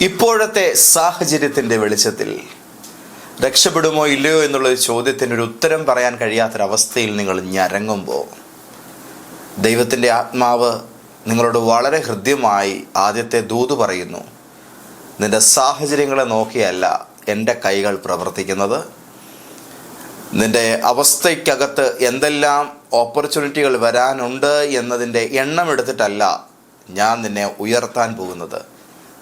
ഇപ്പോഴത്തെ സാഹചര്യത്തിന്റെ വെളിച്ചത്തിൽ രക്ഷപ്പെടുമോ ഇല്ലയോ എന്നുള്ള ഒരു ചോദ്യത്തിന് ഒരു ഉത്തരം പറയാൻ കഴിയാത്തൊരവസ്ഥയിൽ നിങ്ങൾ ഞരങ്ങുമ്പോൾ ദൈവത്തിന്റെ ആത്മാവ് നിങ്ങളോട് വളരെ ഹൃദ്യമായി ആദ്യത്തെ ദൂത് പറയുന്നു നിന്റെ സാഹചര്യങ്ങളെ നോക്കിയല്ല എന്റെ കൈകൾ പ്രവർത്തിക്കുന്നത്. നിന്റെ അവസ്ഥയ്ക്കകത്ത് എന്തെല്ലാം ഓപ്പർച്യൂണിറ്റികൾ വരാനുണ്ട് എന്നതിന്റെ എണ്ണം എടുത്തിട്ടല്ല ഞാൻ നിന്നെ ഉയർത്താൻ പോകുന്നത്.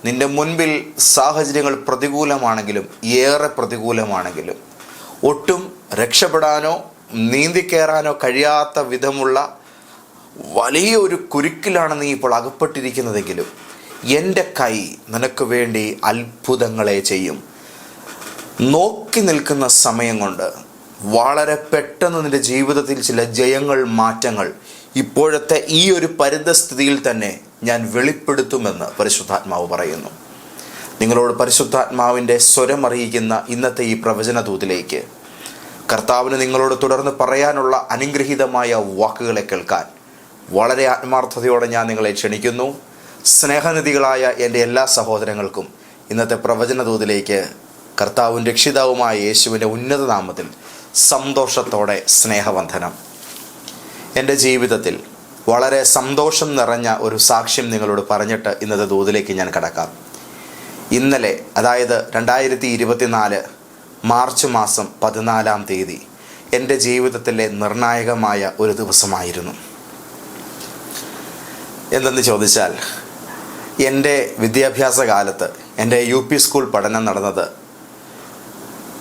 നിന്റെ മുൻപിൽ സാഹചര്യങ്ങൾ പ്രതികൂലമാണെങ്കിലും ഏറെ പ്രതികൂലമാണെങ്കിലും ഒട്ടും രക്ഷപ്പെടാനോ നീന്തിക്കയറാനോ കഴിയാത്ത വിധമുള്ള വലിയൊരു കുരുക്കിലാണ് നീ ഇപ്പോൾ അകപ്പെട്ടിരിക്കുന്നതെങ്കിലും എന്റെ കൈ നിനക്ക് വേണ്ടി അത്ഭുതങ്ങളെ ചെയ്യും. നോക്കി നിൽക്കുന്ന സമയം കൊണ്ട് വളരെ പെട്ടെന്ന് നിന്റെ ജീവിതത്തിൽ ചില ജയങ്ങൾ മാറ്റങ്ങൾ ഇപ്പോഴത്തെ ഈ ഒരു പരിതസ്ഥിതിയിൽ തന്നെ ഞാൻ വെളിപ്പെടുത്തുമെന്ന് പരിശുദ്ധാത്മാവ് പറയുന്നു. നിങ്ങളോട് പരിശുദ്ധാത്മാവിന്റെ സ്വരം അറിയിക്കുന്ന ഇന്നത്തെ ഈ പ്രവചന ദൂതിലേക്ക് കർത്താവിന് നിങ്ങളോട് തുടർന്ന് പറയാനുള്ള അനുഗ്രഹീതമായ വാക്കുകളെ കേൾക്കാൻ വളരെ ആത്മാർത്ഥതയോടെ ഞാൻ നിങ്ങളെ ക്ഷണിക്കുന്നു. സ്നേഹനിധികളായ എന്റെ എല്ലാ സഹോദരങ്ങൾക്കും ഇന്നത്തെ പ്രവചന ദൂതിലേക്ക് കർത്താവും രക്ഷിതാവുമായ യേശുവിന്റെ ഉന്നത നാമത്തിൽ സന്തോഷത്തോടെ സ്നേഹവന്ധനം എന്റെ ജീവിതത്തിൽ വളരെ സന്തോഷം നിറഞ്ഞ ഒരു സാക്ഷ്യം നിങ്ങളോട് പറഞ്ഞിട്ട് ഇന്നത്തെ ദൂതിലേക്ക് ഞാൻ കടക്കാം. ഇന്നലെ അതായത് രണ്ടായിരത്തി ഇരുപത്തിനാല് മാർച്ച് മാസം പതിനാലാം തീയതി എന്റെ ജീവിതത്തിലെ നിർണായകമായ ഒരു ദിവസമായിരുന്നു. എന്തെന്ന് ചോദിച്ചാൽ എന്റെ വിദ്യാഭ്യാസ കാലത്ത് എന്റെ യു പി സ്കൂൾ പഠനം നടന്നത്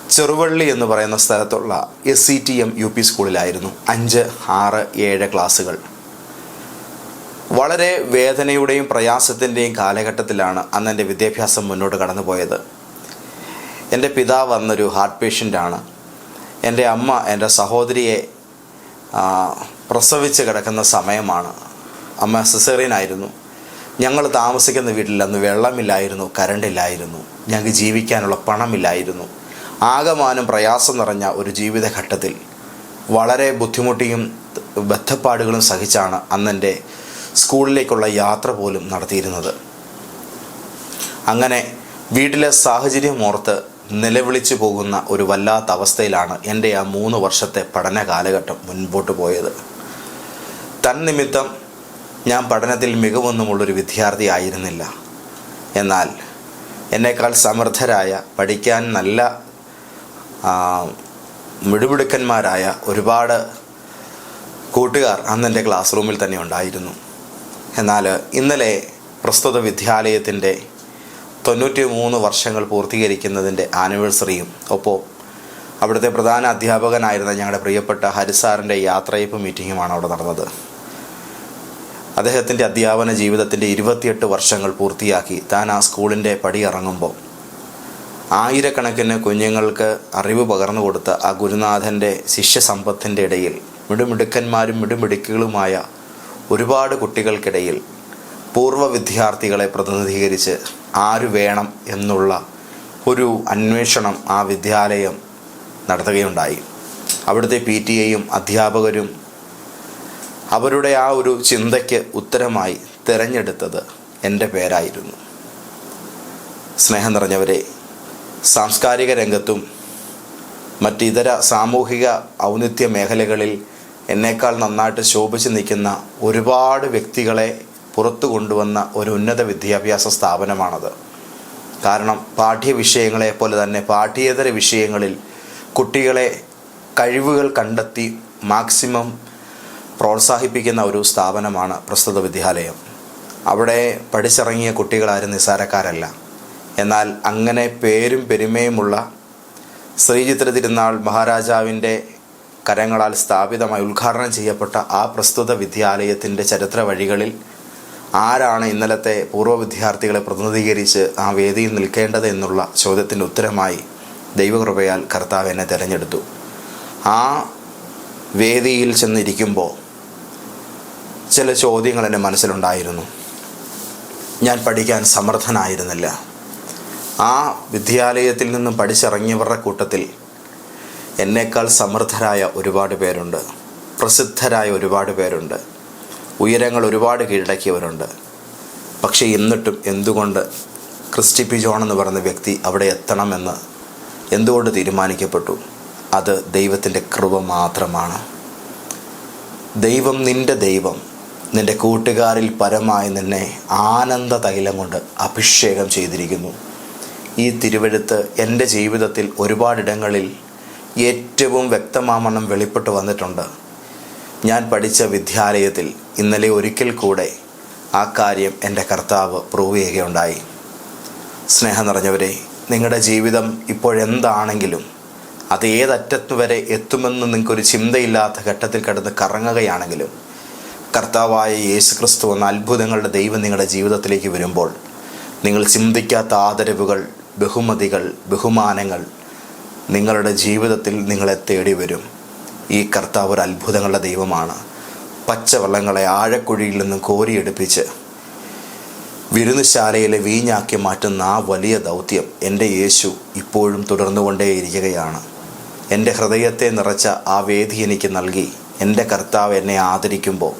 ചെറുവള്ളി എന്ന് പറയുന്ന സ്ഥലത്തുള്ള S C T M U P സ്കൂളിലായിരുന്നു. അഞ്ച് ആറ് ഏഴ് ക്ലാസ്സുകൾ. വളരെ വേദനയുടെയും പ്രയാസത്തിന്റെയും കാലഘട്ടത്തിലാണ് അന്ന് എന്റെ വിദ്യാഭ്യാസം മുന്നോട്ട് കടന്നുപോയത്. എന്റെ പിതാവ് അന്നൊരു ഹാർട്ട് പേഷ്യന്റാണ് എന്റെ അമ്മ എന്റെ സഹോദരിയെ പ്രസവിച്ച് കിടക്കുന്ന സമയമാണ്. അമ്മ സിസേറിയനായിരുന്നു ഞങ്ങൾ താമസിക്കുന്ന വീട്ടിൽ അന്ന് വെള്ളമില്ലായിരുന്നു കരണ്ടില്ലായിരുന്നു. ഞങ്ങൾക്ക് ജീവിക്കാനുള്ള പണമില്ലായിരുന്നു. ആകമാനം പ്രയാസം നിറഞ്ഞ ഒരു ജീവിതഘട്ടത്തിൽ വളരെ ബുദ്ധിമുട്ടിയും ബദ്ധപ്പാടുകളും സഹിച്ചാണ് അന്നെന്റെ സ്കൂളിലേക്കുള്ള യാത്ര പോലും നടത്തിയിരുന്നത്. അങ്ങനെ വീട്ടിലെ സാഹചര്യം ഓർത്ത് നിലവിളിച്ചു പോകുന്ന ഒരു വല്ലാത്ത അവസ്ഥയിലാണ് എന്റെ ആ മൂന്ന് വർഷത്തെ പഠന കാലഘട്ടം മുൻപോട്ട് പോയത്. തന്നിമിത്തം ഞാൻ പഠനത്തിൽ മികവൊന്നുമുള്ളൊരു വിദ്യാർത്ഥി ആയിരുന്നില്ല. എന്നാൽ എന്നേക്കാൾ സമർത്ഥരായ പഠിക്കാൻ നല്ല മിടുപിടുക്കന്മാരായ ഒരുപാട് കൂട്ടുകാർ അന്ന് എന്റെ ക്ലാസ് റൂമിൽ തന്നെ ഉണ്ടായിരുന്നു. എന്നാൽ ഇന്നലെ പ്രസ്തുത വിദ്യാലയത്തിന്റെ തൊണ്ണൂറ്റി മൂന്ന് വർഷങ്ങൾ പൂർത്തീകരിക്കുന്നതിന്റെ ആനിവേഴ്സറിയും ഒപ്പം അവിടുത്തെ പ്രധാന അധ്യാപകനായിരുന്ന ഞങ്ങളുടെ പ്രിയപ്പെട്ട ഹരിസാറിന്റെ യാത്രയപ്പ് മീറ്റിങ്ങുമാണ് അവിടെ നടന്നത്. അദ്ദേഹത്തിന്റെ അധ്യാപന ജീവിതത്തിന്റെ ഇരുപത്തിയെട്ട് വർഷങ്ങൾ പൂർത്തിയാക്കി താൻ ആ സ്കൂളിന്റെ പടി ഇറങ്ങുമ്പോൾ ആയിരക്കണക്കിന് കുഞ്ഞുങ്ങൾക്ക് അറിവ് പകർന്നു കൊടുത്ത ആ ഗുരുനാഥന്റെ ശിഷ്യസമ്പത്തിന്റെ ഇടയിൽ മിടുമിടുക്കന്മാരും മിടുമിടുക്കുകളുമായ ഒരുപാട് കുട്ടികൾക്കിടയിൽ പൂർവ വിദ്യാർത്ഥികളെ പ്രതിനിധീകരിച്ച് ആര് വേണം എന്നുള്ള ഒരു അന്വേഷണം ആ വിദ്യാലയം നടത്തുകയുണ്ടായി. അവിടുത്തെ പി ടി എയും അധ്യാപകരും അവരുടെ ആ ഒരു ചിന്തയ്ക്ക് ഉത്തരമായി തിരഞ്ഞെടുത്തത് എന്റെ പേരായിരുന്നു. സ്നേഹം നിറഞ്ഞവരെ സാംസ്കാരിക രംഗത്തും മറ്റിതര സാമൂഹിക ഔന്നിത്യ മേഖലകളിൽ എന്നേക്കാൾ നന്നായിട്ട് ശോഭിച്ച് നിൽക്കുന്ന ഒരുപാട് വ്യക്തികളെ പുറത്തു കൊണ്ടുവന്ന ഒരു ഉന്നത വിദ്യാഭ്യാസ സ്ഥാപനമാണത്. കാരണം പാഠ്യവിഷയങ്ങളെ പോലെ തന്നെ പാഠ്യേതര വിഷയങ്ങളിൽ കുട്ടികളെ കഴിവുകൾ കണ്ടെത്തി മാക്സിമം പ്രോത്സാഹിപ്പിക്കുന്ന ഒരു സ്ഥാപനമാണ് പ്രസ്തുത വിദ്യാലയം. അവിടെ പഠിച്ചിറങ്ങിയ കുട്ടികളാരും നിസ്സാരക്കാരല്ല. എന്നാൽ അങ്ങനെ പേരും പെരുമയുമുള്ള ശ്രീചിത്ര തിരുനാൾ മഹാരാജാവിന്റെ കരങ്ങളാൽ സ്ഥാപിതമായി ഉദ്ഘാടനം ചെയ്യപ്പെട്ട ആ പ്രസ്തുത വിദ്യാലയത്തിന്റെ ചരിത്ര വഴികളിൽ ആരാണ് ഇന്നലത്തെ പൂർവ വിദ്യാർത്ഥികളെ പ്രതിനിധീകരിച്ച് ആ വേദിയിൽ നിൽക്കേണ്ടത് എന്നുള്ള ചോദ്യത്തിന്റെ ഉത്തരമായി ദൈവകൃപയാൽ കർത്താവ് എന്നെ തിരഞ്ഞെടുത്തു. ആ വേദിയിൽ ചെന്നിരിക്കുമ്പോൾ ചില ചോദ്യങ്ങൾ എന്റെ മനസ്സിലുണ്ടായിരുന്നു. ഞാൻ പഠിക്കാൻ സമർത്ഥനായിരുന്നില്ല. ആ വിദ്യാലയത്തിൽ നിന്നും പഠിച്ചിറങ്ങിയവരുടെ കൂട്ടത്തിൽ എന്നേക്കാൾ സമർത്ഥരായ ഒരുപാട് പേരുണ്ട്. പ്രസിദ്ധരായ ഒരുപാട് പേരുണ്ട്. ഉയരങ്ങൾ ഒരുപാട് കീഴടക്കിയവരുണ്ട്. പക്ഷേ എന്നിട്ടും എന്തുകൊണ്ട് ക്രിസ്റ്റി പി ജോൺ എന്ന് പറയുന്ന വ്യക്തി അവിടെ എത്തണമെന്ന് എന്തുകൊണ്ട് തീരുമാനിക്കപ്പെട്ടു? അത് ദൈവത്തിന്റെ കൃപ മാത്രമാണ്. ദൈവം നിന്റെ ദൈവം നിന്റെ കൂട്ടുകാരിൽ പരമായി നിന്നെ ആനന്ദ തൈലം കൊണ്ട് അഭിഷേകം ചെയ്തിരിക്കുന്നു. ഈ തിരുവെഴുത്ത് എന്റെ ജീവിതത്തിൽ ഒരുപാടിടങ്ങളിൽ ഏറ്റവും വ്യക്തമാമണ്ണം വെളിപ്പെട്ട് വന്നിട്ടുണ്ട്. ഞാൻ പഠിച്ച വിദ്യാലയത്തിൽ ഇന്നലെ ഒരിക്കൽ കൂടെ ആ കാര്യം എന്റെ കർത്താവ് പ്രൂവ് ചെയ്യുകയുണ്ടായി. സ്നേഹം നിറഞ്ഞവരെ നിങ്ങളുടെ ജീവിതം ഇപ്പോഴെന്താണെങ്കിലും അത് ഏതറ്റത്ത് വരെ എത്തുമെന്ന് നിങ്ങൾക്കൊരു ചിന്തയില്ലാത്ത ഘട്ടത്തിൽ കിടന്ന് കറങ്ങുകയാണെങ്കിലും കർത്താവായ യേശു ക്രിസ്തു എന്ന അത്ഭുതങ്ങളുടെ ദൈവം നിങ്ങളുടെ ജീവിതത്തിലേക്ക് വരുമ്പോൾ നിങ്ങൾ ചിന്തിക്കാത്ത ആദരവുകൾ ബഹുമതികൾ ബഹുമാനങ്ങൾ നിങ്ങളുടെ ജീവിതത്തിൽ നിങ്ങളെ തേടി വരും. ഈ കർത്താവ് ഒരു അത്ഭുതങ്ങളുടെ ദൈവമാണ്. പച്ചവെള്ളങ്ങളെ ആഴക്കുഴിയിൽ നിന്ന് കോരിയെടുപ്പിച്ച് വിരുന്നുശാലയിലെ വീഞ്ഞാക്കി മാറ്റുന്ന ആ വലിയ ദൗത്യം എന്റെ യേശു ഇപ്പോഴും തുടർന്നുകൊണ്ടേയിരിക്കുകയാണ്. എന്റെ ഹൃദയത്തെ നിറച്ച ആ വേദി എനിക്ക് നൽകി. എന്റെ കർത്താവ് എന്നെ ആദരിക്കുമ്പോൾ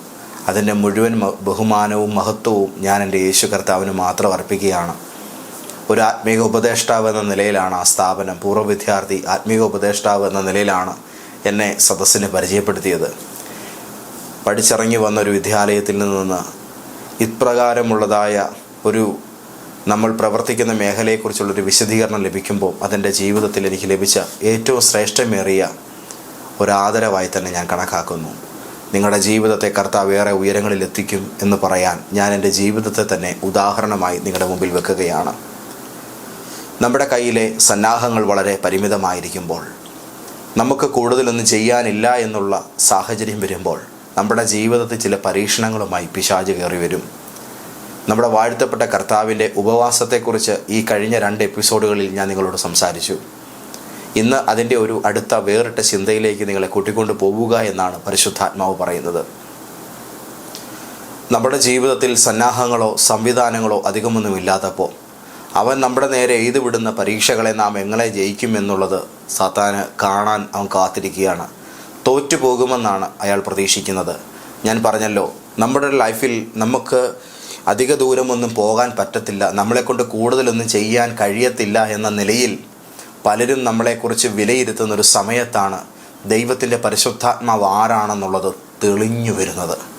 അതിന്റെ മുഴുവൻ ബഹുമാനവും മഹത്വവും ഞാൻ എന്റെ യേശു കർത്താവിന് മാത്രം അർപ്പിക്കുകയാണ്. ഒരു ആത്മീക ഉപദേഷ്ടാവ് എന്ന നിലയിലാണ് ആ സ്ഥാപനം. പൂർവ വിദ്യാർത്ഥി ആത്മീക ഉപദേഷ്ടാവ് എന്ന നിലയിലാണ് എന്നെ സദസ്സിന് പരിചയപ്പെടുത്തിയത്. പഠിച്ചിറങ്ങി വന്ന ഒരു വിദ്യാലയത്തിൽ നിന്ന് ഇപ്രകാരമുള്ളതായ ഒരു നമ്മൾ പ്രവർത്തിക്കുന്ന മേഖലയെക്കുറിച്ചുള്ളൊരു വിശദീകരണം ലഭിക്കുമ്പോൾ അതെന്റെ ജീവിതത്തിൽ എനിക്ക് ലഭിച്ച ഏറ്റവും ശ്രേഷ്ഠമേറിയ ഒരാദരവായി തന്നെ ഞാൻ കണക്കാക്കുന്നു. നിങ്ങളുടെ ജീവിതത്തെ കർത്താവ് ഏറെ ഉയരങ്ങളിൽ എത്തിക്കും എന്ന് പറയാൻ ഞാൻ എന്റെ ജീവിതത്തെ തന്നെ ഉദാഹരണമായി നിങ്ങളുടെ മുമ്പിൽ വെക്കുകയാണ്. നമ്മുടെ കയ്യിലെ സന്നാഹങ്ങൾ വളരെ പരിമിതമായിരിക്കുമ്പോൾ നമുക്ക് കൂടുതലൊന്നും ചെയ്യാനില്ല എന്നുള്ള സാഹചര്യം വരുമ്പോൾ നമ്മുടെ ജീവിതത്തിൽ ചില പരീക്ഷണങ്ങളുമായി പിശാജ് കയറി വരും. നമ്മുടെ വാഴ്ത്തപ്പെട്ട കർത്താവിന്റെ ഉപവാസത്തെക്കുറിച്ച് ഈ കഴിഞ്ഞ രണ്ട് എപ്പിസോഡുകളിൽ ഞാൻ നിങ്ങളോട് സംസാരിച്ചു. ഇന്ന് അതിന്റെ ഒരു അടുത്ത വേറിട്ട ചിന്തയിലേക്ക് നിങ്ങളെ കൂട്ടിക്കൊണ്ടു പോവുക എന്നാണ് പരിശുദ്ധാത്മാവ് പറയുന്നത്. നമ്മുടെ ജീവിതത്തിൽ സന്നാഹങ്ങളോ സംവിധാനങ്ങളോ അധികമൊന്നും ഇല്ലാത്തപ്പോൾ അവൻ നമ്മുടെ നേരെ എഴുതി വിടുന്ന പരീക്ഷകളെ നാം എങ്ങനെ ജയിക്കും എന്നുള്ളത് സാത്താന് കാണാൻ അവൻ കാത്തിരിക്കുകയാണ്. തോറ്റു പോകുമെന്നാണ് അയാൾ പ്രതീക്ഷിക്കുന്നത്. ഞാൻ പറഞ്ഞല്ലോ നമ്മുടെ ലൈഫിൽ നമുക്ക് അധിക ദൂരമൊന്നും പോകാൻ പറ്റത്തില്ല. നമ്മളെക്കൊണ്ട് കൂടുതലൊന്നും ചെയ്യാൻ കഴിയത്തില്ല എന്ന നിലയിൽ പലരും നമ്മളെക്കുറിച്ച് വിലയിരുത്തുന്ന ഒരു സമയത്താണ് ദൈവത്തിന്റെ പരിശുദ്ധാത്മാവ് ആരാണെന്നുള്ളത് തെളിഞ്ഞു വരുന്നത്.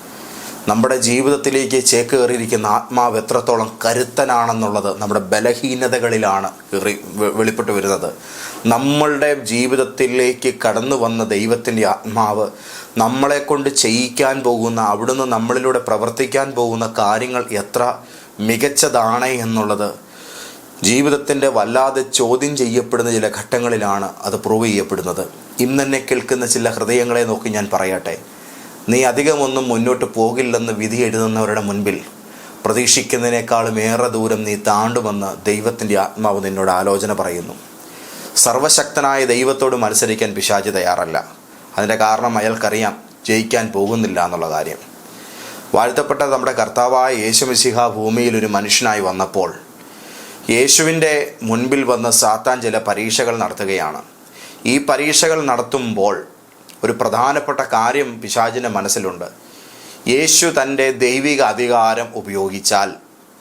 നമ്മുടെ ജീവിതത്തിലേക്ക് ചേക്കേറിയിരിക്കുന്ന ആത്മാവ് എത്രത്തോളം കരുത്തനാണെന്നുള്ളത് നമ്മുടെ ബലഹീനതകളിലാണ് കയറി വെളിപ്പെട്ട് വരുന്നത്. നമ്മളുടെ ജീവിതത്തിലേക്ക് കടന്നു വന്ന ദൈവത്തിന്റെ ആത്മാവ് നമ്മളെ കൊണ്ട് ചെയ്യിക്കാൻ പോകുന്ന അവിടുന്ന് നമ്മളിലൂടെ പ്രവർത്തിക്കാൻ പോകുന്ന കാര്യങ്ങൾ എത്ര മികച്ചതാണ് എന്നുള്ളത് ജീവിതത്തിന്റെ വല്ലാതെ ചോദ്യം ചെയ്യപ്പെടുന്ന ചില ഘട്ടങ്ങളിലാണ് അത് പ്രൂവ് ചെയ്യപ്പെടുന്നത്. ഇന്നെന്നെ കേൾക്കുന്ന ചില ഹൃദയങ്ങളെ നോക്കി ഞാൻ പറയട്ടെ. നീ അധികമൊന്നും മുന്നോട്ട് പോകില്ലെന്ന് വിധി എഴുതുന്നവരുടെ മുൻപിൽ പ്രതീക്ഷിക്കുന്നതിനേക്കാളും ഏറെ ദൂരം നീ താണ്ടുമെന്ന് ദൈവത്തിന്റെ ആത്മാവ് നിന്നോട് ആലോചന പറയുന്നു. സർവശക്തനായ ദൈവത്തോട് മത്സരിക്കാൻ പിശാചി തയ്യാറല്ല. അതിന്റെ കാരണം അയാൾക്കറിയാം ജയിക്കാൻ പോകുന്നില്ല എന്നുള്ള കാര്യം. വാഴ്ത്തപ്പെട്ട നമ്മുടെ കർത്താവായ യേശു യേശുമിശിഹ ഭൂമിയിൽ ഒരു മനുഷ്യനായി വന്നപ്പോൾ യേശുവിന്റെ മുൻപിൽ വന്ന് സാത്താൻ ചില പരീക്ഷകൾ നടത്തുകയാണ്. ഈ പരീക്ഷകൾ നടത്തുമ്പോൾ ഒരു പ്രധാനപ്പെട്ട കാര്യം പിശാചിന്റെ മനസ്സിലുണ്ട്. യേശു തന്റെ ദൈവിക അധികാരം ഉപയോഗിച്ചാൽ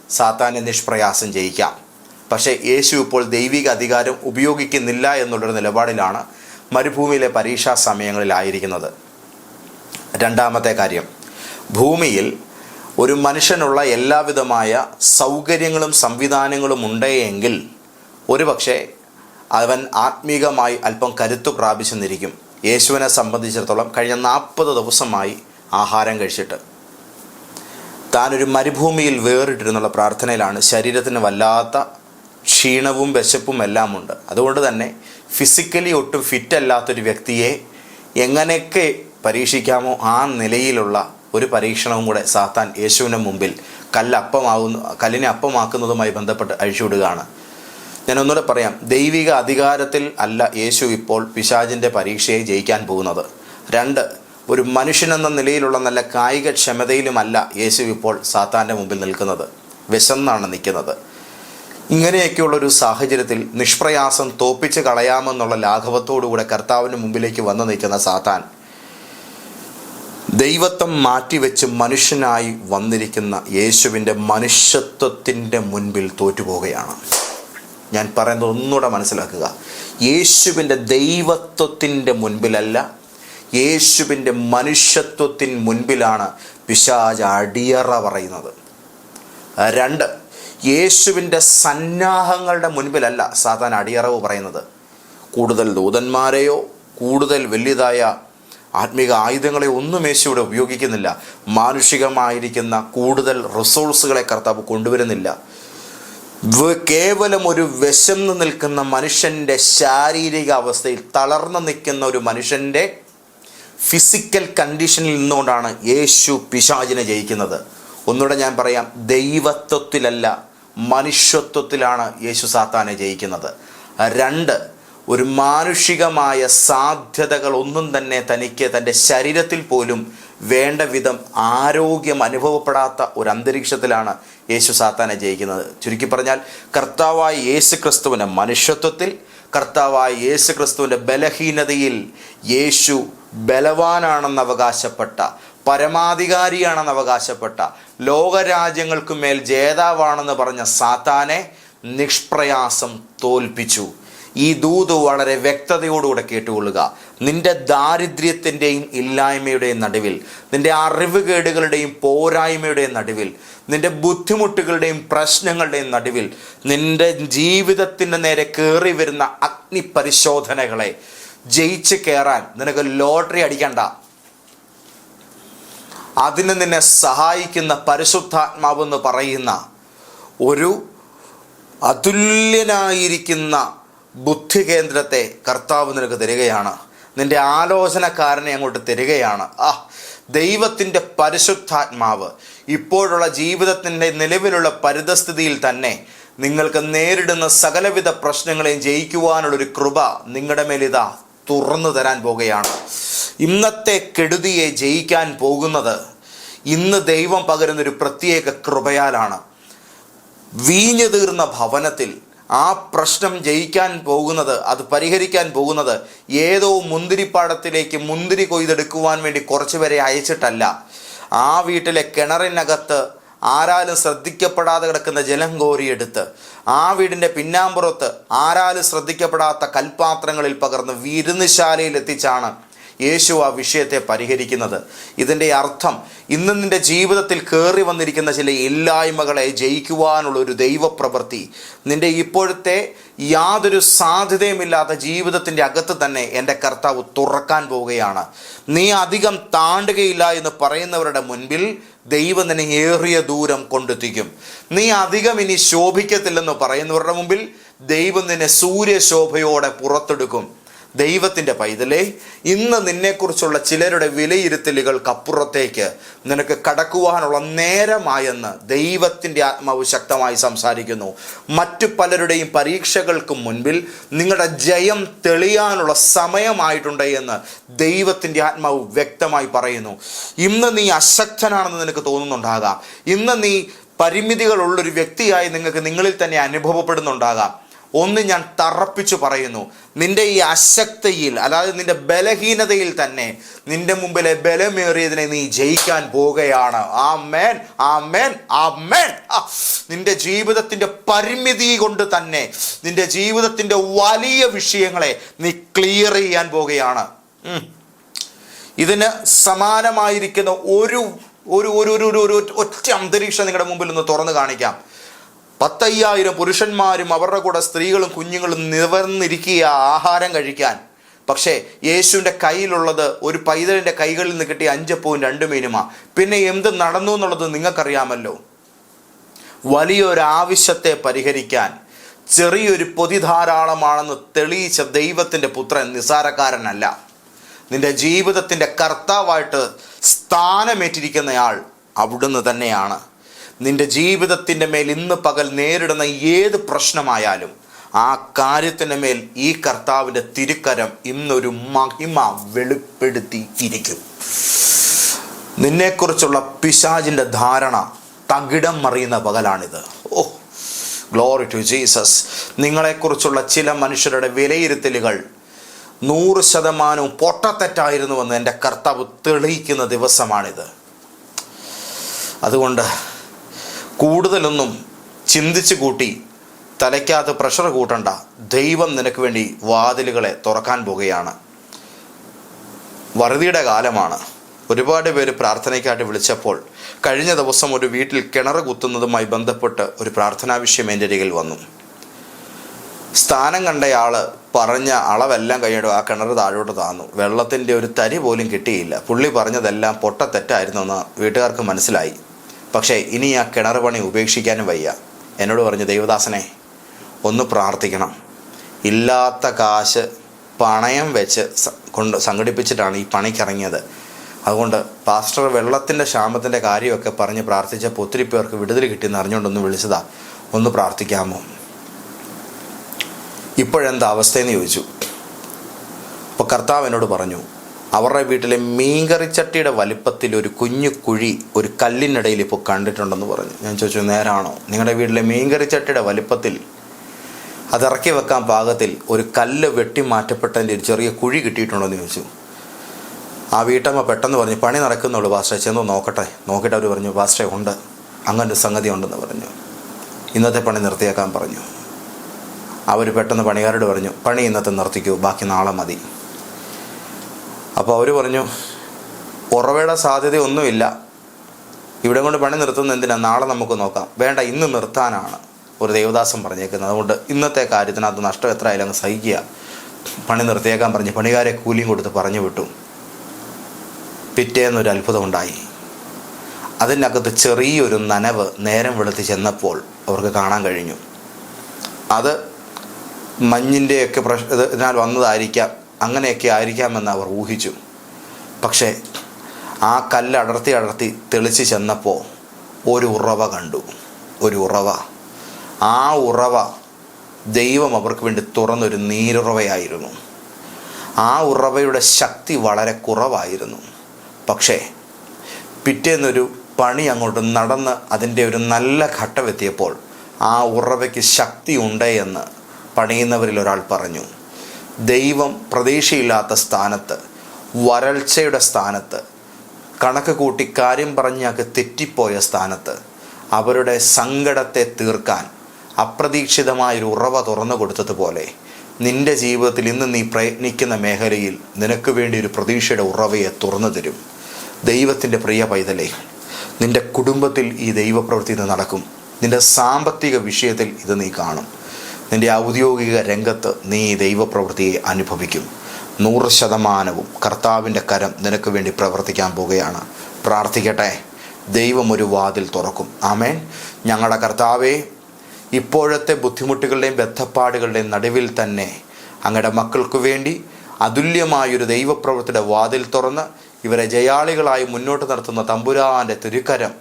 സാത്താനെ നിഷ്പ്രയാസം ജയിക്കാം. പക്ഷേ യേശു ഇപ്പോൾ ദൈവിക അധികാരം ഉപയോഗിക്കുന്നില്ല എന്നുള്ളൊരു നിലപാടിലാണ് മരുഭൂമിയിലെ പരീക്ഷാ സമയങ്ങളിലായിരിക്കുന്നത് രണ്ടാമത്തെ കാര്യം ഭൂമിയിൽ ഒരു മനുഷ്യനുള്ള എല്ലാവിധമായ സൗകര്യങ്ങളും സംവിധാനങ്ങളും ഉണ്ടെങ്കിൽ ഒരുപക്ഷെ അവൻ ആത്മീകമായി അല്പം കരുത്തു പ്രാപിച്ചെന്നിരിക്കും യേശുവിനെ സംബന്ധിച്ചിടത്തോളം കഴിഞ്ഞ നാൽപ്പത് ദിവസമായി ആഹാരം കഴിച്ചിട്ട്. താനൊരു മരുഭൂമിയിൽ വേറിട്ടിരുന്നുള്ള പ്രാർത്ഥനയിലാണ് ശരീരത്തിന് വല്ലാത്ത ക്ഷീണവും വിശപ്പും എല്ലാം ഉണ്ട് അതുകൊണ്ട് തന്നെ ഫിസിക്കലി ഒട്ടും ഫിറ്റ് അല്ലാത്തൊരു വ്യക്തിയെ എങ്ങനെയൊക്കെ പരീക്ഷിക്കാമോ ആ നിലയിലുള്ള ഒരു പരീക്ഷണവും കൂടെ സാത്താൻ യേശുവിന്റെ മുമ്പിൽ കല്ലപ്പമാകുന്നു കല്ലിനെ അപ്പമാക്കുന്നതുമായി ബന്ധപ്പെട്ട് അഴിച്ചുവിടുകയാണ്. ഞാൻ ഒന്നുകൂടെ പറയാം. ദൈവിക അധികാരത്തിൽ അല്ല യേശു ഇപ്പോൾ പിശാചിന്റെ പരീക്ഷയെ ജയിക്കാൻ പോകുന്നത്. രണ്ട് ഒരു മനുഷ്യനെന്ന നിലയിലുള്ള നല്ല കായിക ക്ഷമതയിലുമല്ല യേശു ഇപ്പോൾ സാത്താന്റെ മുമ്പിൽ നിൽക്കുന്നത്. വിശന്നാണ് നിൽക്കുന്നത്. ഇങ്ങനെയൊക്കെയുള്ള ഒരു സാഹചര്യത്തിൽ നിഷ്പ്രയാസം തോപ്പിച്ച് കളയാമെന്നുള്ള ലാഘവത്തോടുകൂടെ കർത്താവിന് മുമ്പിലേക്ക് വന്നു നിൽക്കുന്ന സാത്താൻ ദൈവത്വം മാറ്റിവെച്ച് മനുഷ്യനായി വന്നിരിക്കുന്ന യേശുവിന്റെ മനുഷ്യത്വത്തിന്റെ മുൻപിൽ തോറ്റുപോവുകയാണ്. ഞാൻ പറയുന്നത് ഒന്നുകൂടെ മനസ്സിലാക്കുക. യേശുവിന്റെ ദൈവത്വത്തിന്റെ മുൻപിലല്ല യേശുവിന്റെ മനുഷ്യത്വത്തിന് മുൻപിലാണ് പിശാജ് അടിയറ പറയുന്നത്. രണ്ട് യേശുവിന്റെ സന്നാഹങ്ങളുടെ മുൻപിലല്ല സാധാരണ അടിയറവ് പറയുന്നത്. കൂടുതൽ ദൂതന്മാരെയോ കൂടുതൽ വലിയതായ ആത്മീക ആയുധങ്ങളെ ഒന്നും യേശു ഇവിടെ ഉപയോഗിക്കുന്നില്ല. മാനുഷികമായിരിക്കുന്ന കൂടുതൽ റിസോഴ്സുകളെ കർത്താവ് കൊണ്ടുവരുന്നില്ല. കേവലം ഒരു വിശന്ന് നിൽക്കുന്ന മനുഷ്യന്റെ ശാരീരിക അവസ്ഥയിൽ തളർന്നു നിൽക്കുന്ന ഒരു മനുഷ്യന്റെ ഫിസിക്കൽ കണ്ടീഷനിൽ നിന്നുകൊണ്ടാണ് യേശു പിശാചിനെ ജയിക്കുന്നത്. ഒന്നുകൂടെ ഞാൻ പറയാം ദൈവത്വത്തിലല്ല മനുഷ്യത്വത്തിലാണ് യേശു സാത്താനെ ജയിക്കുന്നത്. രണ്ട് ഒരു മാനുഷികമായ സാധ്യതകൾ ഒന്നും തന്നെ തനിക്ക് തന്റെ ശരീരത്തിൽ പോലും വേണ്ട വിധം ആരോഗ്യം അനുഭവപ്പെടാത്ത ഒരു അന്തരീക്ഷത്തിലാണ് യേശു സാത്താനെ ജയിക്കുന്നത്. ചുരുക്കി പറഞ്ഞാൽ കർത്താവായ യേശു ക്രിസ്തുവിന്റെ മനുഷ്യത്വത്തിൽ കർത്താവായ യേശു ക്രിസ്തുവിന്റെ ബലഹീനതയിൽ യേശു ബലവാനാണെന്ന് അവകാശപ്പെട്ട പരമാധികാരിയാണെന്ന് അവകാശപ്പെട്ട ലോകരാജ്യങ്ങൾക്കു മേൽ ജേതാവാണെന്ന് പറഞ്ഞ സാത്താനെ നിഷ്പ്രയാസം തോൽപ്പിച്ചു. ഈ ദൂത് വളരെ വ്യക്തതയോടുകൂടെ കേട്ടുകൊള്ളുക. നിന്റെ ദാരിദ്ര്യത്തിന്റെയും ഇല്ലായ്മയുടെയും നടുവിൽ നിന്റെ അറിവുകേടുകളുടെയും പോരായ്മയുടെയും നടുവിൽ നിന്റെ ബുദ്ധിമുട്ടുകളുടെയും പ്രശ്നങ്ങളുടെയും നടുവിൽ നിന്റെ ജീവിതത്തിന്റെ നേരെ കയറി വരുന്ന അഗ്നി പരിശോധനകളെ ജയിച്ച് കയറാൻ നിനക്ക് ലോട്ടറി അടിക്കണ്ട. അതിന് നിന്നെ സഹായിക്കുന്ന പരിശുദ്ധാത്മാവെന്ന് പറയുന്ന ഒരു അതുല്യനായിരിക്കുന്ന ബുദ്ധി കേന്ദ്രത്തെ കർത്താവ് നിനക്ക് തരികയാണ്. നിന്റെ ആലോചനക്കാരനെ അങ്ങോട്ട് തരികയാണ്. ആ ദൈവത്തിന്റെ പരിശുദ്ധാത്മാവ് ഇപ്പോഴുള്ള ജീവിതത്തിന്റെ നിലവിലുള്ള പരിതസ്ഥിതിയിൽ തന്നെ നിങ്ങൾക്ക് നേരിടുന്ന സകലവിധ പ്രശ്നങ്ങളെയും ജയിക്കുവാനുള്ളൊരു കൃപ നിങ്ങളുടെ മേലിതാ തുറന്നു തരാൻ പോകുകയാണ്. ഇന്നത്തെ കെടുതിയെ ജയിക്കാൻ പോകുന്നത് ഇന്ന് ദൈവം പകരുന്നൊരു പ്രത്യേക കൃപയാലാണ്. വീഞ്ഞു തീർന്ന ഭവനത്തിൽ ആ പ്രശ്നം ജയിക്കാൻ പോകുന്നത് അത് പരിഹരിക്കാൻ പോകുന്നത് ഏതോ മുന്തിരിപ്പാടത്തിലേക്ക് മുന്തിരി കൊയ്തെടുക്കുവാൻ വേണ്ടി കുറച്ച് പേരെ അയച്ചിട്ടല്ല. ആ വീട്ടിലെ കിണറിനകത്ത് ആരാലും ശ്രദ്ധിക്കപ്പെടാതെ കിടക്കുന്ന ജലം കോരിയെടുത്ത് ആ വീടിന്റെ പിന്നാമ്പുറത്ത് ആരാലും ശ്രദ്ധിക്കപ്പെടാത്ത കൽപാത്രങ്ങളിൽ പകർന്ന് വിരുന്നുശാലയിൽ എത്തിച്ചാണ് യേശു ആ വിഷയത്തെ പരിഹരിക്കുന്നത്. ഇതിന്റെ അർത്ഥം ഇന്ന് നിന്റെ ജീവിതത്തിൽ കയറി വന്നിരിക്കുന്ന ചില ഇല്ലായ്മകളെ ജയിക്കുവാനുള്ള ഒരു ദൈവപ്രവൃത്തി. നിന്റെ ഇപ്പോഴത്തെ യാതൊരു സാധ്യതയുമില്ലാത്ത ജീവിതത്തിന്റെ അകത്ത് തന്നെ എന്റെ കർത്താവ് തുറക്കാൻ പോവുകയാണ്. നീ അധികം താണ്ടുകയില്ല എന്ന് പറയുന്നവരുടെ മുൻപിൽ ദൈവം നിന്നെ ഏറിയ ദൂരം കൊണ്ടെത്തിക്കും. നീ അധികം ഇനി ശോഭിക്കത്തില്ലെന്ന് പറയുന്നവരുടെ മുമ്പിൽ ദൈവം നിന്നെ സൂര്യശോഭയോടെ പുറത്തെടുക്കും. ദൈവത്തിന്റെ പൈതലേ ഇന്ന് നിന്നെക്കുറിച്ചുള്ള ചിലരുടെ വിലയിരുത്തലുകൾക്കപ്പുറത്തേക്ക് നിനക്ക് കടക്കുവാനുള്ള നേരമായെന്ന് ദൈവത്തിന്റെ ആത്മാവ് ശക്തമായി സംസാരിക്കുന്നു. മറ്റു പലരുടെയും പരീക്ഷകൾക്ക് മുൻപിൽ നിങ്ങളുടെ ജയം തെളിയാനുള്ള സമയമായിട്ടുണ്ട് എന്ന് ദൈവത്തിന്റെ ആത്മാവ് വ്യക്തമായി പറയുന്നു. ഇന്ന് നീ അശക്തനാണെന്ന് നിനക്ക് തോന്നുന്നുണ്ടാകാം. ഇന്ന് നീ പരിമിതികളുള്ളൊരു വ്യക്തിയായി നിങ്ങൾക്ക് നിങ്ങളിൽ തന്നെ അനുഭവപ്പെടുന്നുണ്ടാകാം. ഒന്ന് ഞാൻ തറപ്പിച്ചു പറയുന്നു. നിന്റെ ഈ അശക്തിയിൽ അതായത് നിന്റെ ബലഹീനതയിൽ തന്നെ നിന്റെ മുമ്പിലെ ബലമേറിയതിനെ നീ ജയിക്കാൻ പോവുകയാണ്. ആ മേൻ ആ മേൻ ആ മേൻ നിന്റെ ജീവിതത്തിന്റെ പരിമിതി കൊണ്ട് തന്നെ നിന്റെ ജീവിതത്തിന്റെ വലിയ വിഷയങ്ങളെ നീ ക്ലിയർ ചെയ്യാൻ പോവുകയാണ്. ഇതിന് സമാനമായിരിക്കുന്ന ഒരു ഒരു ഒരു ഒരു ഒരു ഒറ്റ അന്തരീക്ഷം നിങ്ങളുടെ മുമ്പിൽ ഒന്ന് തുറന്നു കാണിക്കാം. പത്തയ്യായിരം പുരുഷന്മാരും അവരുടെ കൂടെ സ്ത്രീകളും കുഞ്ഞുങ്ങളും നിവർന്നിരിക്കുക ആഹാരം കഴിക്കാൻ. പക്ഷേ യേശുവിന്റെ കയ്യിലുള്ളത് ഒരു പൈതലിന്റെ കൈകളിൽ നിന്ന് കിട്ടിയ അഞ്ചപ്പവും രണ്ട് മീനുമാണ് പിന്നെ എന്ത് നടന്നു എന്നുള്ളത് നിങ്ങൾക്കറിയാമല്ലോ. വലിയൊരു ആവശ്യത്തെ പരിഹരിക്കാൻ ചെറിയൊരു പൊതി ധാരാളമാണെന്ന് തെളിയിച്ച ദൈവത്തിന്റെ പുത്രൻ നിസാരക്കാരനല്ല നിന്റെ ജീവിതത്തിന്റെ കർത്താവായിട്ട് സ്ഥാനമേറ്റിരിക്കുന്നയാൾ അവിടുന്ന് തന്നെയാണ്. നിന്റെ ജീവിതത്തിന്റെ മേൽ ഇന്ന് പകൽ നേരിടുന്ന ഏത് പ്രശ്നമായാലും ആ കാര്യത്തിന്റെ മേൽ ഈ കർത്താവിന്റെ തിരുക്കരം ഇന്നൊരു മഹിമ വെളിപ്പെടുത്തി ഇരിക്കും. നിന്നെക്കുറിച്ചുള്ള പിശാജിന്റെ ധാരണ തകിടം മറിയുന്ന പകലാണിത്. ഓ ഗ്ലോറി ടു ജീസസ് നിങ്ങളെക്കുറിച്ചുള്ള ചില മനുഷ്യരുടെ വിലയിരുത്തലുകൾ നൂറ് ശതമാനവും പൊട്ടത്തെറ്റായിരുന്നുവെന്ന് എന്റെ കർത്താവ് തെളിയിക്കുന്ന ദിവസമാണിത്. അതുകൊണ്ട് കൂടുതലൊന്നും ചിന്തിച്ചു കൂട്ടി തലയ്ക്കകത്ത് പ്രഷർ കൂട്ടണ്ട. ദൈവം നിനക്ക് വേണ്ടി വാതിലുകളെ തുറക്കാൻ പോകുകയാണ് വറുതിയുടെ കാലമാണ്. ഒരുപാട് പേര് പ്രാർത്ഥനയ്ക്കായിട്ട് വിളിച്ചപ്പോൾ കഴിഞ്ഞ ദിവസം ഒരു വീട്ടിൽ കിണർ കുത്തുന്നതുമായി ബന്ധപ്പെട്ട് ഒരു പ്രാർത്ഥനാ വിഷയം എന്റെ അരികിൽ വന്നു. സ്ഥാനം കണ്ടയാൾ പറഞ്ഞ അളവെല്ലാം കഴിഞ്ഞിട്ട് ആ കിണർ താഴോട്ട് താന്നു. വെള്ളത്തിന്റെ ഒരു തരി പോലും കിട്ടിയില്ല. പുള്ളി പറഞ്ഞതെല്ലാം പൊട്ടത്തെറ്റായിരുന്നു എന്ന് വീട്ടുകാർക്ക് മനസ്സിലായി. പക്ഷേ ഇനി ആ കിണർ പണി ഉപേക്ഷിക്കാനും വയ്യ. എന്നോട് പറഞ്ഞു ദൈവദാസനെ ഒന്ന് പ്രാർത്ഥിക്കണം. ഇല്ലാത്ത കാശ് പണയം വെച്ച് കൊണ്ട് സംഘടിപ്പിച്ചിട്ടാണ് ഈ പണിക്കിറങ്ങിയത്. അതുകൊണ്ട് പാസ്റ്റർ വെള്ളത്തിന്റെ ക്ഷാമത്തിന്റെ കാര്യമൊക്കെ പറഞ്ഞ് പ്രാർത്ഥിച്ചപ്പോൾ ഒത്തിരി പേർക്ക് വിടുതൽ കിട്ടിയെന്ന് അറിഞ്ഞുകൊണ്ടൊന്ന് വിളിച്ചതാ ഒന്ന് പ്രാർത്ഥിക്കാമോ? ഇപ്പോഴെന്താ അവസ്ഥയെന്ന് ചോദിച്ചു. അപ്പോൾ കർത്താവ് എന്നോട് പറഞ്ഞു അവരുടെ വീട്ടിലെ മീൻകറിച്ചട്ടിയുടെ വലിപ്പത്തിൽ ഒരു കുഞ്ഞു കുഴി ഒരു കല്ലിനിടയിൽ ഇപ്പോൾ കണ്ടിട്ടുണ്ടെന്ന് പറഞ്ഞു. ഞാൻ ചോദിച്ചു നേരാണോ? നിങ്ങളുടെ വീട്ടിലെ മീൻകറിച്ചട്ടിയുടെ വലിപ്പത്തിൽ അത് ഇറക്കി വെക്കാൻ പാകത്തിൽ ഒരു കല്ല് വെട്ടി മാറ്റപ്പെട്ടതിന്റെ ഒരു ചെറിയ കുഴി കിട്ടിയിട്ടുണ്ടോയെന്ന് ചോദിച്ചു. ആ വീട്ടമ്മ പെട്ടെന്ന് പറഞ്ഞു പണി നടക്കുന്നുള്ളൂ പാസ്റ്റേ ചെന്ന് നോക്കട്ടെ. നോക്കിയിട്ട് അവർ പറഞ്ഞു പാസ്റ്റേ ഉണ്ട്. അങ്ങനെ ഒരു സംഗതി ഉണ്ടെന്ന് പറഞ്ഞു. ഇന്നത്തെ പണി നിർത്തിയേക്കാൻ പറഞ്ഞു. അവർ പെട്ടെന്ന് പണിക്കാരോട് പറഞ്ഞു പണി ഇന്നത്തെ നിർത്തിക്കൂ ബാക്കി നാളെ മതി. അപ്പോൾ അവർ പറഞ്ഞു ഉറവയുടെ സാധ്യതയൊന്നുമില്ല ഇവിടെ കൊണ്ട് പണി നിർത്തുന്ന എന്തിനാ? നാളെ നമുക്ക് നോക്കാം. വേണ്ട ഇന്ന് നിർത്താനാണ് ഒരു ദേവദാസം പറഞ്ഞേക്കുന്നത്. അതുകൊണ്ട് ഇന്നത്തെ കാര്യത്തിനകത്ത് നഷ്ടം എത്ര ആയാലും അങ്ങ് സഹിക്കുക. പണി നിർത്തിയേക്കാൻ പറഞ്ഞ് പണിക്കാരെ കൂലിയും കൊടുത്ത് പറഞ്ഞു വിട്ടു. പിറ്റേന്നൊരു അത്ഭുതമുണ്ടായി അതിനകത്ത് ചെറിയൊരു നനവ് നേരം വെളുത്ത് ചെന്നപ്പോൾ അവർക്ക് കാണാൻ കഴിഞ്ഞു. അത് മഞ്ഞിന്റെയൊക്കെ പ്രശ് ഇത് ഇതിനാൽ വന്നതായിരിക്കാം. അങ്ങനെയൊക്കെ ആയിരിക്കാമെന്ന് അവർ ഊഹിച്ചു. പക്ഷേ ആ കല്ല് അടർത്തി അടർത്തി തെളിച്ച് ചെന്നപ്പോൾ ഒരു ഉറവ കണ്ടു. ഒരു ഉറവ. ആ ഉറവ ദൈവം അവർക്ക് വേണ്ടി തുറന്നൊരു നീരുറവയായിരുന്നു. ആ ഉറവയുടെ ശക്തി വളരെ കുറവായിരുന്നു. പക്ഷേ പിറ്റേന്നൊരു പണി അങ്ങോട്ട് നടന്ന് അതിന്റെ ഒരു നല്ല ഘട്ടമെത്തിയപ്പോൾ ആ ഉറവയ്ക്ക് ശക്തി ഉണ്ട് എന്ന് പണിയുന്നവരിൽ ഒരാൾ പറഞ്ഞു. ദൈവം പ്രതീക്ഷയില്ലാത്ത സ്ഥാനത്ത് വരൾച്ചയുടെ സ്ഥാനത്ത് കണക്ക് കൂട്ടി കാര്യം പറഞ്ഞാക്ക് തെറ്റിപ്പോയ സ്ഥാനത്ത് അവരുടെ സങ്കടത്തെ തീർക്കാൻ അപ്രതീക്ഷിതമായൊരു ഉറവ തുറന്നു കൊടുത്തതുപോലെ നിന്റെ ജീവിതത്തിൽ ഇന്ന് നീ പ്രയത്നിക്കുന്ന മേഖലയിൽ നിനക്ക് വേണ്ടി ഒരു പ്രതീക്ഷയുടെ ഉറവയെ തുറന്നു തരും. ദൈവത്തിന്റെ പ്രിയ പൈതലേ നിന്റെ കുടുംബത്തിൽ ഈ ദൈവപ്രവൃത്തി നടക്കും. നിന്റെ സാമ്പത്തിക വിഷയത്തിൽ ഇത് നീ കാണും. നിന്റെ ഔദ്യോഗിക രംഗത്ത് നീ ദൈവപ്രവൃത്തിയെ അനുഭവിക്കും നൂറ് ശതമാനവും കർത്താവിന്റെ കരം നിനക്ക് വേണ്ടി പ്രവർത്തിക്കാൻ പോവുകയാണ് പ്രാർത്ഥിക്കട്ടെ. ദൈവം ഒരു വാതിൽ തുറക്കും. ആമേൻ. ഞങ്ങളുടെ കർത്താവെ ഇപ്പോഴത്തെ ബുദ്ധിമുട്ടുകളുടെയും ബന്ധപ്പാടുകളുടെയും നടുവിൽ തന്നെ അങ്ങയുടെ മക്കൾക്ക് വേണ്ടി അതുല്യമായൊരു ദൈവപ്രവൃത്തിയുടെ വാതിൽ തുറന്ന് ഇവരെ ജയാളികളായി മുന്നോട്ട് നടത്തുന്ന തമ്പുരാന്റെ തിരുക്കരം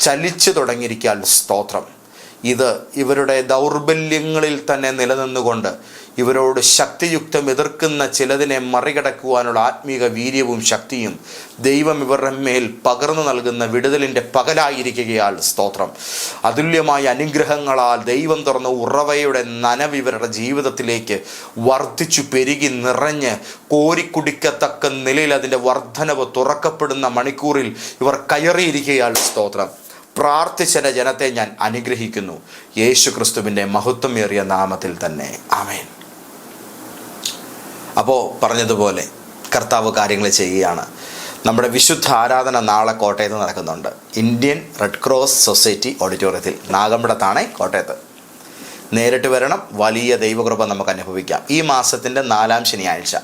ചലിച്ചു തുടങ്ങിയിരിക്കാൻ സ്തോത്രം. ഇത് ഇവരുടെ ദൗർബല്യങ്ങളിൽ തന്നെ നിലനിന്നുകൊണ്ട് ഇവരോട് ശക്തിയുക്തം എതിർക്കുന്ന ചിലതിനെ മറികടക്കുവാനുള്ള ആത്മീക വീര്യവും ശക്തിയും ദൈവം ഇവരുടെ മേൽ പകർന്നു നൽകുന്ന വിടുതലിന്റെ പകലായിരിക്കുകയാൽ സ്തോത്രം. അതുല്യമായ അനുഗ്രഹങ്ങളാൽ ദൈവം തുറന്ന ഉറവയുടെ നനവ് ഇവരുടെ ജീവിതത്തിലേക്ക് വർദ്ധിച്ചു പെരുകി നിറഞ്ഞ് കോരിക്കുടിക്കത്തക്ക നിലയിൽ അതിന്റെ വർധനവ് തുറക്കപ്പെടുന്ന മണിക്കൂറിൽ ഇവർ കയറിയിരിക്കുകയാൽ സ്തോത്രം. പ്രാർത്ഥിച്ചെന്റെ ജനത്തെ ഞാൻ അനുഗ്രഹിക്കുന്നു. യേശു ക്രിസ്തുവിന്റെ മഹത്വമേറിയ നാമത്തിൽ തന്നെ. ആമേൻ. അപ്പോൾ പറഞ്ഞതുപോലെ കർത്താവ് കാര്യങ്ങൾ ചെയ്യുകയാണ്. നമ്മുടെ വിശുദ്ധ ആരാധന നാളെ കോട്ടയത്ത് നടക്കുന്നുണ്ട്. ഇന്ത്യൻ റെഡ് ക്രോസ് സൊസൈറ്റി ഓഡിറ്റോറിയത്തിൽ നാഗമ്പടത്താണ് കോട്ടയത്ത്. നേരിട്ട് വരണം വലിയ ദൈവകൃപ നമുക്ക് അനുഭവിക്കാം. ഈ മാസത്തിന്റെ നാലാം ശനിയാഴ്ച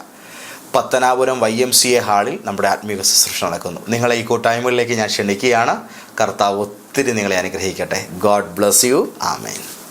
Pathanapuram Y M C A ഹാളിൽ നമ്മുടെ ആത്മീയ ശുശ്രൂഷ നടക്കുന്നു. നിങ്ങളെ ഈ കൂട്ടായ്മകളിലേക്ക് ഞാൻ ക്ഷണിക്കുകയാണ്. കർത്താവ് ഒത്തിരി നിങ്ങളെ അനുഗ്രഹിക്കട്ടെ. God bless you amen